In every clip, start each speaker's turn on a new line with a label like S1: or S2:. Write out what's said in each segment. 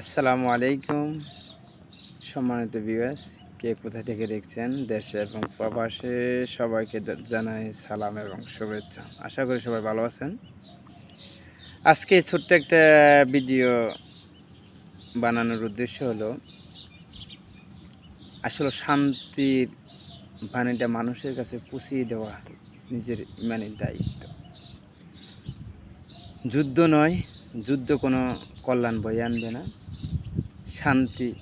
S1: আসসালামু আলাইকুম। সম্মানিত বিবাস কে কোথা থেকে দেখছেন? দেশে এবং প্রবাসে সবাইকে জানাই সালাম এবং শুভেচ্ছা। আশা করি সবাই ভালো আছেন। আজকে ছোট্ট একটা ভিডিও বানানোর উদ্দেশ্য হলো, আসলে শান্তির বাণীটা মানুষের কাছে পুষিয়ে দেওয়া নিজের ইমানের দায়িত্ব। যুদ্ধ নয় যুদ্ধ কোনো কল্যাণ বয়ে আনবে না। শান্তি,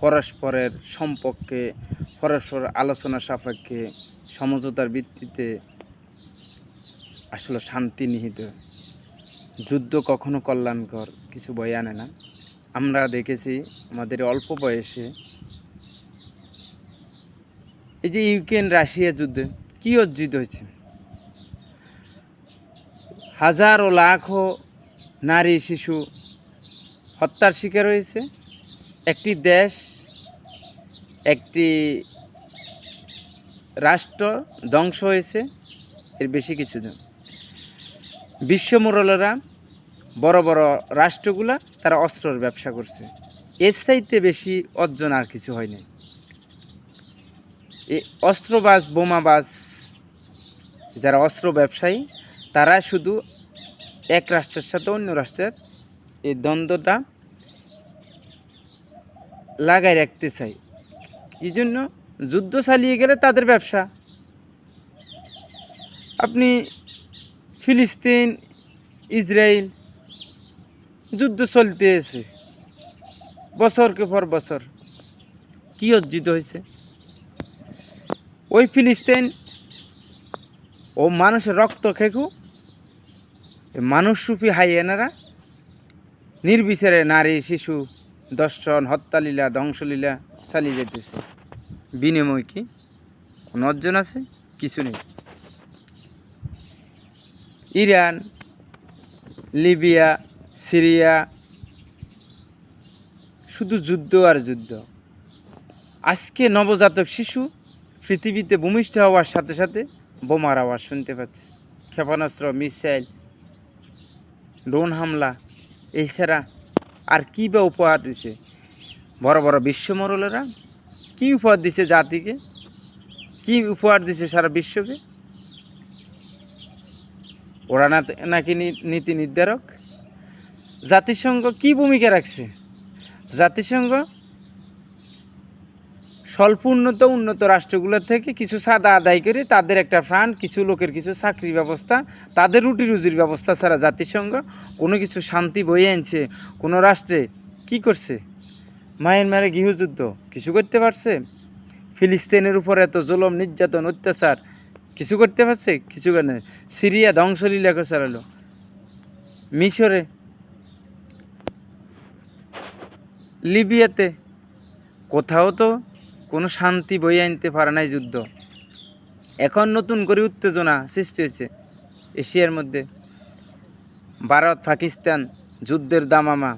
S1: পরস্পরের সম্পর্কে, পরস্পর আলোচনা সাপেক্ষে, সমঝোতার ভিত্তিতে আসলে শান্তি নিহিত। যুদ্ধ কখনো কল্যাণকর কিছু বয়ে আনে না। আমরা দেখেছি আমাদের অল্প বয়সে এই যে ইউক্রেন রাশিয়া যুদ্ধে কী অর্জিত হয়েছে? হাজারো লাখো নারী, শিশু হত্যার শিকার হয়েছে। একটি দেশ, একটি রাষ্ট্র ধ্বংস হয়েছে, এর বেশি কিছু না। বিশ্বমোড়লেরা বড় বড় রাষ্ট্রগুলা তারা অস্ত্রর ব্যবসা করছে। এর চাইতে বেশি অর্জন আর কিছু হয়নি এই অস্ত্রবাজ, বোমাবাজ যারা অস্ত্র ব্যবসায়ী, তারা শুধু এক রাষ্ট্রের সাথে অন্য রাষ্ট্রের এই দ্বন্দ্বটা লাগাই রাখতে চাই। এই জন্য যুদ্ধ চালিয়ে গেলে তাদের ব্যবসা। আপনি ফিলিস্তিন, ইসরায়েল, যুদ্ধ চলতে আছে। বছরকে পর বছর কি অর্জিত হয়েছে? ওই ফিলিস্তিন ও মানুষের রক্ত খেকু মানুষরূপী হাইয়েনারা নির্বিচারে নারী, শিশু, দর্শন, হত্যালীলা, ধ্বংসলীলা চালিয়ে যেতেছে বিনিময় কি? কোনো অর্জন আছে? কিছু নেই। ইরান, লিবিয়া, সিরিয়া, শুধু যুদ্ধ আর যুদ্ধ। আজকে নবজাতক শিশু পৃথিবীতে ভূমিষ্ঠ হওয়ার সাথে সাথে বোমার আওয়াজ শুনতে পাচ্ছে। ক্ষেপণাস্ত্র, মিসাইল ড্রোন হামলা এছাড়া আর কি বা উপহার দিছে? বড় বড় বিশ্বমরলেরা কি উপহার দিছে জাতিকে? কি উপহার দিছে সারা বিশ্বকে? ওরা না নাকি নীতি নির্ধারক? জাতিসংঘ কি ভূমিকা রাখছে? জাতিসংঘ স্বল্প উন্নত উন্নত রাষ্ট্রগুলো থেকে কিছু সাদা আদায় করে তাদের একটা ফান্ড কিছু লোকের কিছু চাকরি ব্যবস্থা, তাদের রুটি রুজির ব্যবস্থা ছাড়া জাতিসংঘ কোনো কিছু শান্তি বয়ে আনছে, কোনো রাষ্ট্রে কি করছে? মায়ানমারে গৃহযুদ্ধ কিছু করতে পারছে? ফিলিস্তিনের উপর এত জুলম, নির্যাতন, অত্যাচার কিছু করতে পারছে? কিছু করে না। সিরিয়া ধ্বংসলীলা চালালো। মিশরে, লিবিয়াতে কোথাও তো কোনো শান্তি বয়ে আনতে পারে নাই যুদ্ধ। এখন নতুন করে উত্তেজনা সৃষ্টি হয়েছে এশিয়ার মধ্যে। ভারত, পাকিস্তান যুদ্ধের দামামা।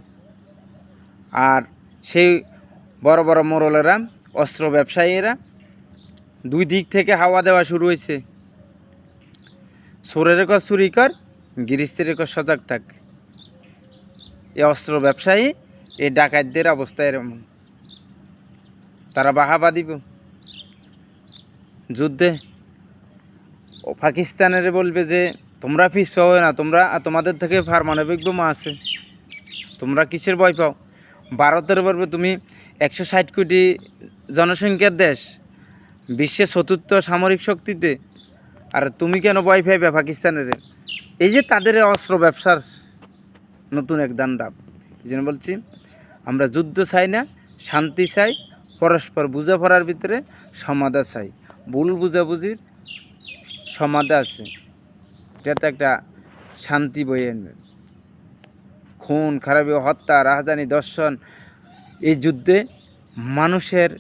S1: আর সেই বড় বড় মোরলেরা, অস্ত্র ব্যবসায়ীরা দুই দিক থেকে হাওয়া দেওয়া শুরু হয়েছে। সোরের কর চুরি কর গিরিস্তের কর সজাগ থাক। এ অস্ত্র ব্যবসায়ী, এই ডাকাতদের অবস্থা এরকম। তারা বাহাবা দিব। যুদ্ধে। ও পাকিস্তানের বলবে যে, তোমরা পিস পাও না, তোমরা তোমাদের থেকে পারমাণবিক বোমা আছে। তোমরা কিসের ভয় পাও? ভারতের বলবে, তুমি একশো ষাট কোটি জনসংখ্যার দেশ, বিশ্বের চতুর্থ সামরিক শক্তিতে। আর তুমি কেন ভয় পাইবে পাকিস্তানের? এই যে তাদের অস্ত্র ব্যবসার নতুন এক এই জন্য বলছি, আমরা যুদ্ধ চাই না, শান্তি চাই পরস্পর বুঝাপড়ার ভিতরে সমাধা চাই ভুল বুঝাবুঝির সমাধা আছে। যাতে একটা শান্তি বয়ে আনবে খুন, খারাপি, হত্যা রাজধানী দর্শন এই যুদ্ধে মানুষের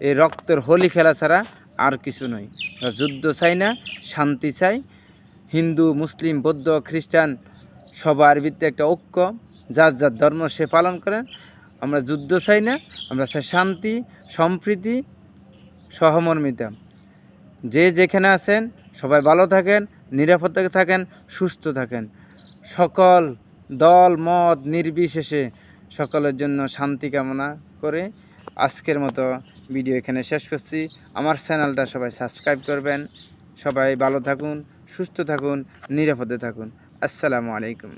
S1: এই রক্তের হোলি খেলা ছাড়া আর কিছু নয়। যুদ্ধ চাই না, শান্তি চাই। হিন্দু, মুসলিম, বৌদ্ধ, খ্রিস্টান সবার ভিত্তি একটা ঐক্য, যার যার ধর্ম সে পালন করেন। আমরা যুদ্ধ চাই না, আমরা চাই শান্তি, সম্প্রীতি, সহমর্মিতা। যে যেখানে আছেন, সবাই ভালো থাকেন, নিরাপদে থাকেন, সুস্থ থাকেন। সকল দল, মত নির্বিশেষে সকলের জন্য শান্তি কামনা করে আজকের মতো ভিডিও এখানে শেষ করছি। আমার চ্যানেলটা সবাই সাবস্ক্রাইব করবেন। সবাই ভালো থাকুন, সুস্থ থাকুন, নিরাপদে থাকুন। আসসালামু আলাইকুম।